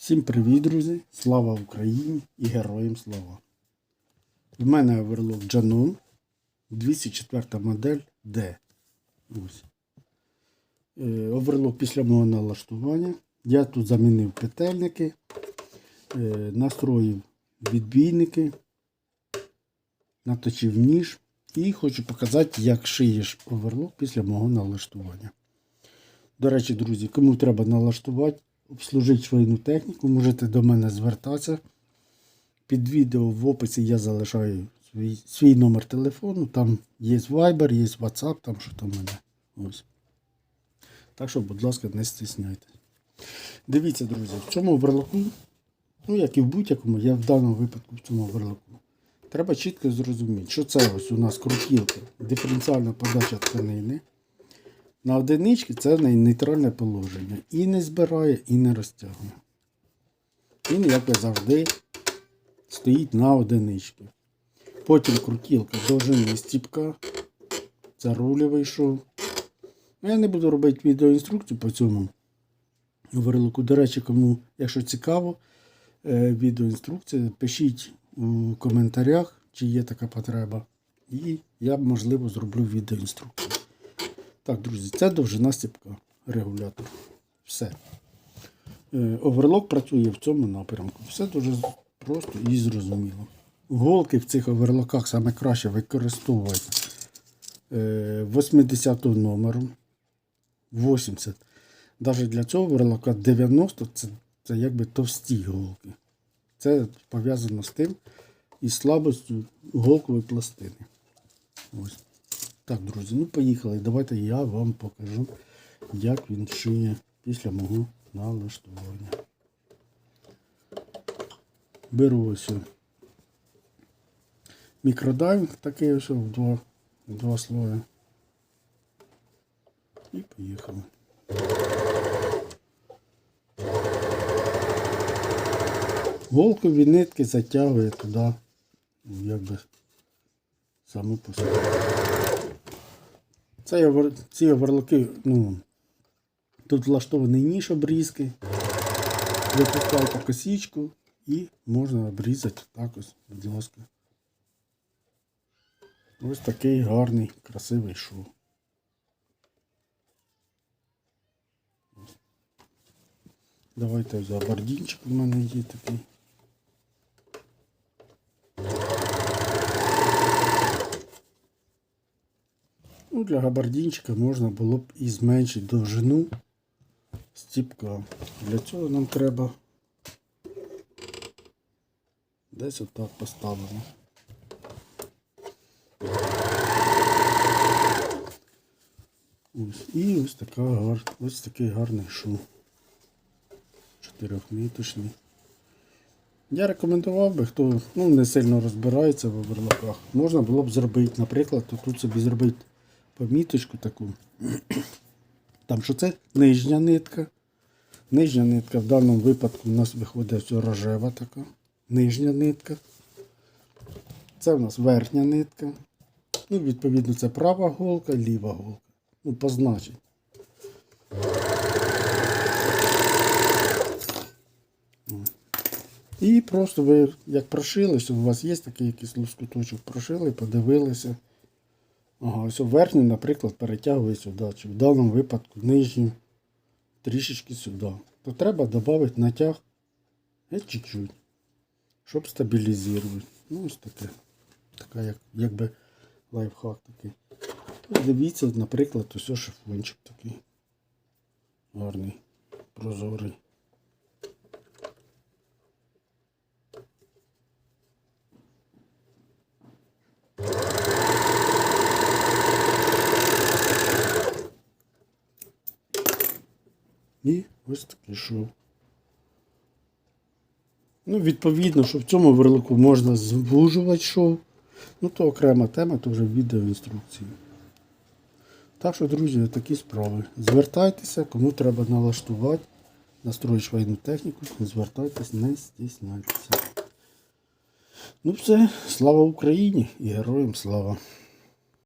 Всім привіт, друзі! Слава Україні і героям слава! В мене оверлок Джанон 204 модель D. Ось. Е, Оверлок після мого налаштування. Я тут замінив петельники, е, настроїв відбійники, наточив ніж і хочу показати, як шиєш оверлок після мого налаштування. До речі, друзі, кому треба налаштувати, обслужити швейну техніку, можете до мене звертатися. Під відео в описі я залишаю свій, свій номер телефону. Там є Viber, є WhatsApp, там що там мене. Ось. Так що, будь ласка, не стісняйтесь. Дивіться, друзі, в цьому верлоку, ну як і в будь-якому, я в даному випадку в цьому верлоку. Треба чітко зрозуміти, що це ось у нас крутілка, диференціальна подача тканини. На одиничці це нейтральне положення. І не збирає, і не розтягує. Він, як і завжди, стоїть на одиничці. Потім крутілка довжини стіпка. Це рульовий шов. Ну, Я не буду робити відеоінструкцію по цьому вирлику. До речі, кому, якщо цікаво, е, відеоінструкція, пишіть у коментарях, чи є така потреба. І я, можливо, зроблю відеоінструкцію. Так, друзі, це довжина стіпка, регулятор. Все. Е, Оверлок працює в цьому напрямку. Все дуже просто і зрозуміло. Голки в цих оверлоках саме краще використовувати е, 80 номером. 80. Навіть для цього оверлока 90 це, це якби товсті голки. Це пов'язано з тим із слабостю голкової пластини. Ось. Так, друзі, ну поїхали. Давайте я вам покажу, як він шиє після мого налаштування. Беру ось о мікродайвінг такий ось в два, два слої. І поїхали. Голкові нитки затягує туди, ну, якби саме по собі. Це ці оверлоки, ну, тут влаштований ніж обрізки. Випускаєте косичку і можна обрізати так ось, будь ласка. Ось такий гарний, красивий шов. Давайте за бардінчик у мене є такий. Ну, для габардінчика можна було б і зменшити довжину стіпка. Для цього нам треба десь отак поставимо. Ось. І ось така ось такий гарний шов. Чотирьохниточний. Я рекомендував би, хто ну, не сильно розбирається в оверлоках, можна було б зробити, наприклад, тут собі зробити поміточку таку. Там що це нижня нитка. Нижня нитка в даному випадку у нас виходить рожева така. Нижня нитка. Це у нас верхня нитка. Ну, відповідно, це права голка, ліва голка. Ну, позначить. І просто ви як прошилися, у вас є такий якийсь лоскуточок, прошили, подивилися. Ага, ось верхню, наприклад, перетягує сюди, чи в даному випадку нижню трішечки сюди. То треба додати натяг геть чуть-чуть, щоб стабілізувати. Ну, ось таке. Така як, якби лайфхак такий. Ось дивіться, наприклад, ось шифончик такий. Гарний, прозорий. І ось такий шов. Ну, відповідно, що в цьому верлику можна звужувати шов. Ну, то окрема тема, то вже відеоінструкції. Так що, друзі, такі справи. Звертайтеся, кому треба налаштувати, настроїти швейну техніку, звертайтесь, не стісняйтеся. Ну все, слава Україні і героям слава!